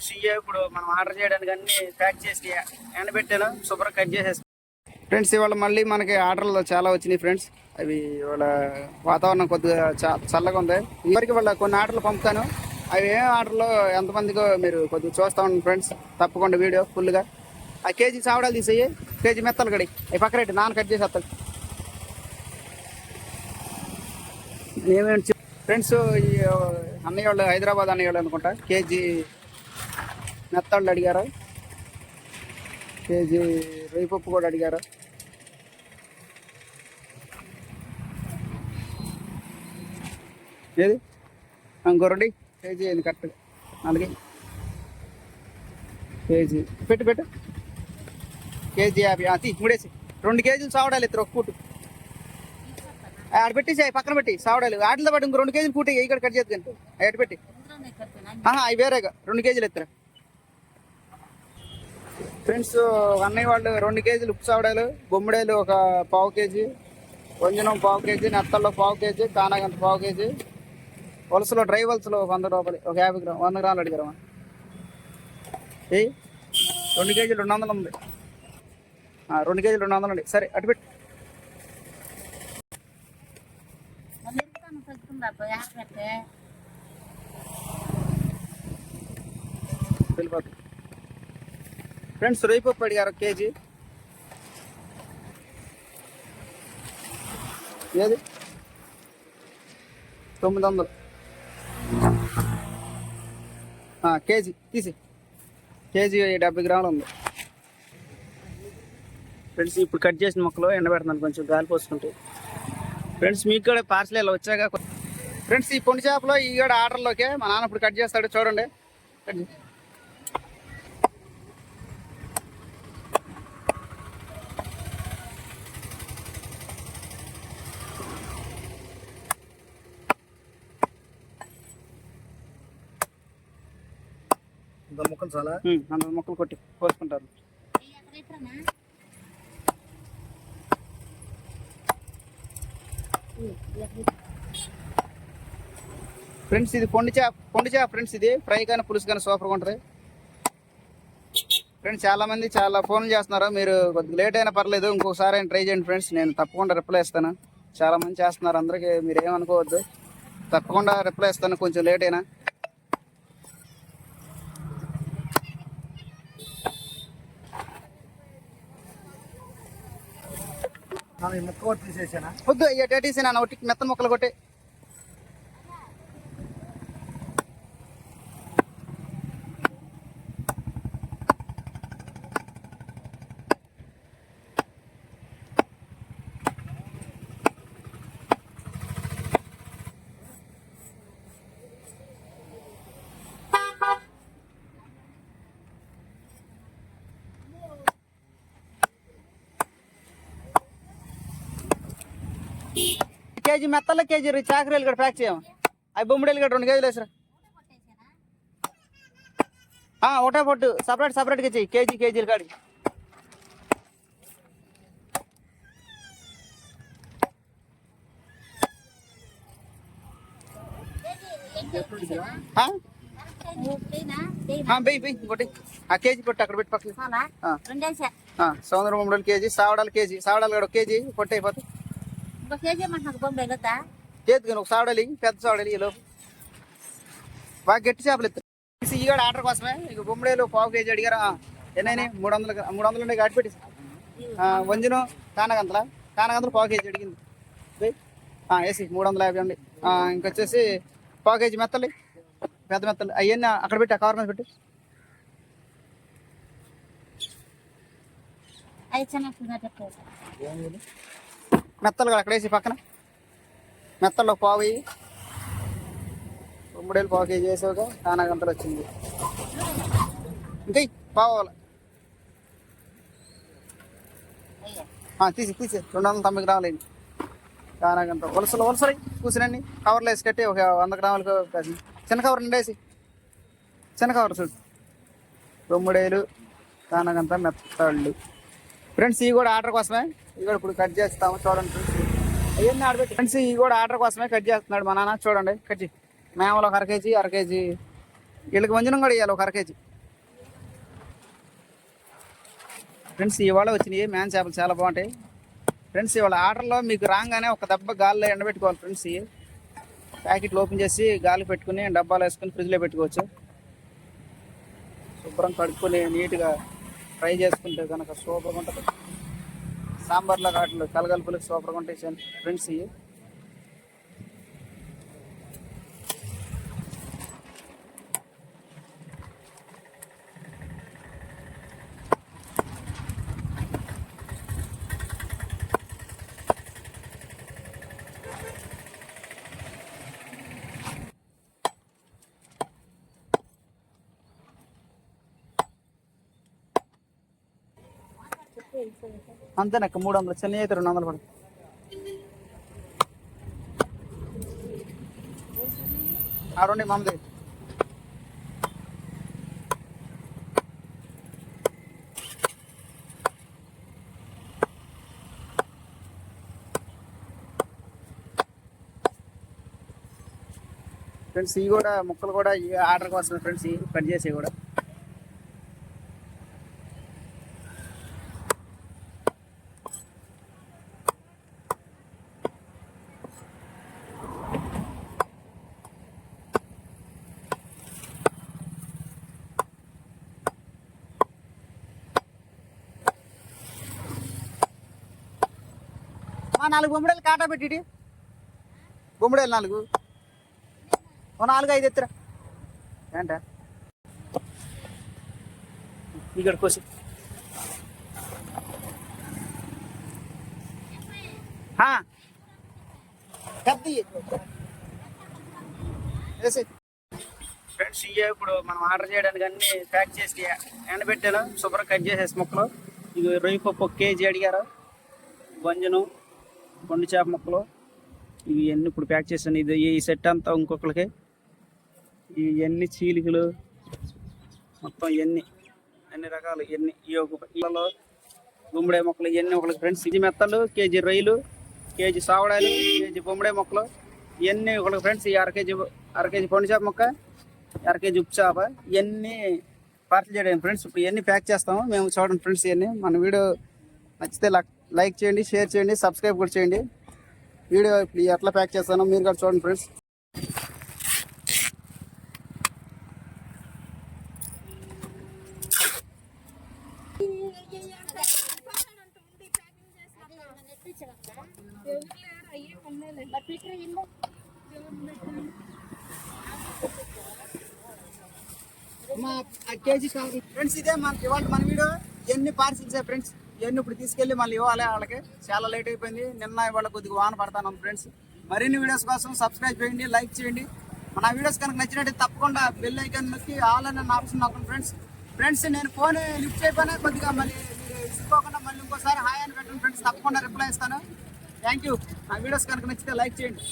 Friends ఇవే ఇప్పుడు మనం ఆర్డర్ చేయడానికి అన్ని ప్యాక్ చేసి ఎండబెట్టాను శుభ్రం కట్ చేసేసి ఫ్రెండ్స్ ఇవాళ మళ్ళీ మనకి ఆర్డర్లు చాలా వచ్చినాయి ఫ్రెండ్స్ అవి ఇవాళ వాతావరణం కొద్దిగా చా- చల్లగా ఉంది. ఇవరికి వాళ్ళ కొన్ని ఆర్డర్లు పంపుతాను. అవి ఏ ఆర్డర్లో ఎంతమందికో మీరు కొద్దిగా చూస్తా ఉండండి ఫ్రెండ్స్ తప్పకుండా వీడియో ఫుల్గా. ఆ కేజీ చావడాలు తీసేయి. కేజీ మెత్తలు కడి అవి రేటు నాన్న కట్ చేసి వస్తాడు. ఏమేమి ఫ్రెండ్స్ ఈ అన్నయ్య వాళ్ళు హైదరాబాద్ అన్నయ్య వాళ్ళు అనుకుంటా. కేజీ మెత్తళ్ళు అడిగారు. కేజీ రొయ్యి పప్పు కూడా అడిగారు. ఏది? ఇంకొరటి కేజీ అయింది కరెక్ట్గా అలాగే కేజీ. పెట్టు పెట్టు. కేజీ యాభై. తీ మూడేసి. రెండు కేజీలు సావడాలి ఇద్దరు ఒక పూట. ఆడ పెట్టేసి పక్కన పెట్టి సావడాలి. వాటితో పాటు ఇంకో రెండు కేజీలు పూట ఇక్కడ కట్ చేద్దాం అటు పెట్టి? అవి వేరేగా. రెండు కేజీలు ఎత్తురా ఫ్రెండ్స్ అన్నయ్య వాళ్ళు రెండు కేజీలు ఉప్పుసావడాలు బొమ్మిడాయలు ఒక పావు కేజీ వంజనం పావు కేజీ నెత్తల్లో పావు కేజీ కానాగంత పావు కేజీ. వలసలో డ్రై వలసలో ఒక వంద రూపాయలు ఒక యాభై గ్రామ్ వంద గ్రాములు అడిగారమ్మా. ఏ? రెండు కేజీలు రెండు వందలు ఉంది. రెండు కేజీలు రెండు వందలు ఉంది. సరే అటు పెట్టు. వెళ్ళిపోతుంది ఫ్రెండ్స్ రొయ్యి అడిగారు ఒక కేజీ. ఏది? తొమ్మిది వందలు. కేజీ తీసి. కేజీ డెబ్బై గ్రాములు ఉంది. ఫ్రెండ్స్ ఇప్పుడు కట్ చేసిన మొక్కలు ఎండబెడుతున్నాను కొంచెం గాలి పోసుకుంటూ. ఫ్రెండ్స్ మీకు కూడా పార్సల్ ఇలా వచ్చాక ఫ్రెండ్స్ ఈ పొండి చేపలో ఈ కూడా ఆర్డర్లోకే మా నాన్న ఇప్పుడు కట్ చేస్తాడు చూడండి. కట్ చాలా? ఉమ్, మొక్కలు కొట్టి కోసుకుంటారు. ఫ్రెండ్స్ ఇది పొండి చేప పొండి చేప ఫ్రెండ్స్ ఇది. ఫ్రై కానీ పులుసు కానీ సూపర్గా ఉంటుంది. ఫ్రెండ్స్ చాలామంది చాలా ఫోన్లు చేస్తున్నారు. మీరు కొద్దిగా లేట్ అయినా పర్లేదు. ఇంకోసారి అయినా ట్రై చేయండి ఫ్రెండ్స్. నేను తప్పకుండా రిప్లై ఇస్తాను. చాలా మంది చేస్తున్నారు. అందరికీ మీరు ఏమనుకోవద్దు. తప్పకుండా రిప్లై ఇస్తాను. కొంచెం లేట్ అయినా. ముక్క కూడా తీసేసానా? వద్దు అయ్యా టేటీసీ నాన్న ఒకటి మెత్తన ముక్కలు కొట్టే. కేజీ మెత్తల కేజీ చాకరీలు కూడా ప్యాక్ చేయము అవి బొమ్మిడీలు కూడా రెండు కేజీలు వేసరా. ఒకటే పొట్టు. సపరేట్ సపరేట్గా చెయ్యి కేజీ కేజీలు వెయ్యి ఇంకోటి. ఆ కేజీ పొట్టు అక్కడ పెట్టి పక్కన. సముద్రం బొమ్మడలు కేజీ సావడాలు కేజీ. సావడాలు కూడా కేజీ పొట్టు అయిపోతుంది చేతికి ఒక సావడాలి పెద్ద సావడాలి లోపు బాగా గట్టి చేపలు ఎత్తారు ఆర్డర్ కోసమే ఇక బొమ్మడేలు పావు కేజీ అడిగారా. ఎన్నైనా మూడు వందలు మూడు వందలు ఉండే కాటి పెట్టి వంజును కానగంతల. కానగంతలు పావు కేజీ అడిగింది. వేసి మూడు వందల యాభై ఉంది ఆ, ఇంకొచ్చేసి పావు కేజీ మెత్తలు. పెద్ద మెత్తలు. అవన్నీ అక్కడ పెట్టి ఆ కవర్ మీద పెట్టి. మెత్తలు కూడా అక్కడేసి పక్కన. మెత్తల్లో పావు వేయి. బొమ్మడేలు పావు కేజీ వేసావుగా కానగంతలు వచ్చింది. ఇంకా ఇయ్యి, పావు తీసి తీసి రెండు వందల తొంభై గ్రాములు అయింది. కానగంత వలసలు వలసలు కూసినండి కవర్లో వేసి కట్టి ఒక వంద గ్రాములకు కాసి చిన్న కవర్ నిండేసి చిన్న కవర్ చూడు. బొమ్మిడేలు కానగంత మెత్తళ్ళు. ఫ్రెండ్స్ ఇవి కూడా ఆర్డర్ కోసమే. ఇక్కడ ఇప్పుడు కట్ చేస్తాము చూడండి అవన్నీ ఆడబెట్టి ఫ్రెండ్స్ ఇవి కూడా ఆర్డర్ కోసమే కట్ చేస్తున్నాడు మా నాన్న. చూడండి కట్ చేయి. మేమలో ఒక అర కేజీ అర కేజీ. వీళ్ళకి వంజనం కూడా ఇవ్వాలి ఒక అర కేజీ. ఫ్రెండ్స్ ఇవాళ వచ్చినాయి మ్యాన్ చేపలు చాలా బాగుంటాయి. ఫ్రెండ్స్ ఇవాళ ఆర్డర్లో మీకు రాగానే ఒక దెబ్బ గాల్లో ఎండబెట్టుకోవాలి ఫ్రెండ్స్. ఇవి ప్యాకెట్లు ఓపెన్ చేసి గాలి పెట్టుకుని డబ్బాలు వేసుకుని ఫ్రిడ్జ్లో పెట్టుకోవచ్చు. శుభ్రం కడుక్కొని నీట్గా ఫ్రై చేసుకుంటే కనుక సూపర్గా ఉంటుంది. సాంబార్లో కాట్లు కలగలుపులకు సూపర్గా ఉంటాయి ఫ్రెండ్స్ ఇవి. అంతేనక్క మూడు వందలు. చెన్నై అయితే రెండు వందలు పడుతుంది ఆడండి మామది ఫ్రెండ్స్ ఇవి కూడా ముక్కలు కూడా ఈ ఆర్డర్ కోసం ఫ్రెండ్స్ ఇవి కట్ చేసేవి కూడా. మా నాలుగు బొమ్మడేలు కాటా పెట్టి బొమ్మడేలు నాలుగు. ఓ నాలుగు ఐదు ఎత్తురా. ఏంట? ఇక్కడ కోసి పెద్ద ఫ్రెండ్స్ ఇవే ఇప్పుడు మనం ఆర్డర్ చేయడానికి అన్ని ప్యాక్ చేసి ఎండబెట్టాను. శుభ్రం కట్ చేసేసి ముక్కలు. ఇది రొయ్యి పప్పు ఒక కేజీ అడిగారు. గంజను కొండ చేప ముక్కలు ఇవన్నీ ఇప్పుడు ప్యాక్ చేశాను. ఇది ఈ సెట్ అంతా ఇంకొకరికి ఇవన్నీ చీలికలు మొత్తం ఇవన్నీ అన్ని రకాలు ఇవన్నీ. ఈ ఒక ఇళ్ళలో గుమ్మడి మొక్కలు ఇవన్నీ ఒకరికి ఫ్రెండ్స్ ఇది మెత్తలు కేజీ రొయ్యలు కేజీ సావడాలు కేజీ బొమ్మడే మొక్కలు ఇవన్నీ ఒకరికి ఫ్రెండ్స్ ఈ అర కేజీ అర కేజీ పండు చేప మొక్క అర కేజీ ఉప్పు చేప ఇవన్నీ పార్సల్ చేయడానికి ఫ్రెండ్స్ ఇప్పుడు ఇవన్నీ ప్యాక్ చేస్తాము. మేము చూడండి ఫ్రెండ్స్ ఇవన్నీ. మన వీడియో నచ్చితే లైక్ లైక్ చేయండి షేర్ చేయండి సబ్స్క్రైబ్ కూడా చేయండి. వీడియో ఎట్లా ప్యాక్ చేస్తానో మీరు కూడా చూడండి ఫ్రెండ్స్. మా కేజీ ఫ్రెండ్స్ ఇదే మనకి ఇవాళ మన వీడియో. ఎన్ని పార్సిల్స్ ఫ్రెండ్స్? ఇవన్నీ ఇప్పుడు తీసుకెళ్ళి మళ్ళీ ఇవ్వాలి వాళ్ళకి. చాలా లేట్ అయిపోయింది. నిన్న ఇవాళ కొద్దిగా వాన పడతాను ఫ్రెండ్స్ మరిన్ని వీడియోస్ కోసం సబ్స్క్రైబ్ చేయండి లైక్ చేయండి. మన వీడియోస్ కనుక నచ్చినట్టు తప్పకుండా బెల్ ఐకాన్ నొక్కి ఆల్ అనే ఆప్షన్ నాకు ఫ్రెండ్స్ ఫ్రెండ్స్ నేను ఫోన్ లిఫ్ట్ చేయకపోయినా కొద్దిగా మళ్ళీ మీరు ఇసుకోకుండా మళ్ళీ ఇంకోసారి హాయ్ అని పెట్టండి ఫ్రెండ్స్ తప్పకుండా రిప్లై ఇస్తాను. థ్యాంక్ యూ నా వీడియోస్ కనుక నచ్చితే లైక్ చేయండి.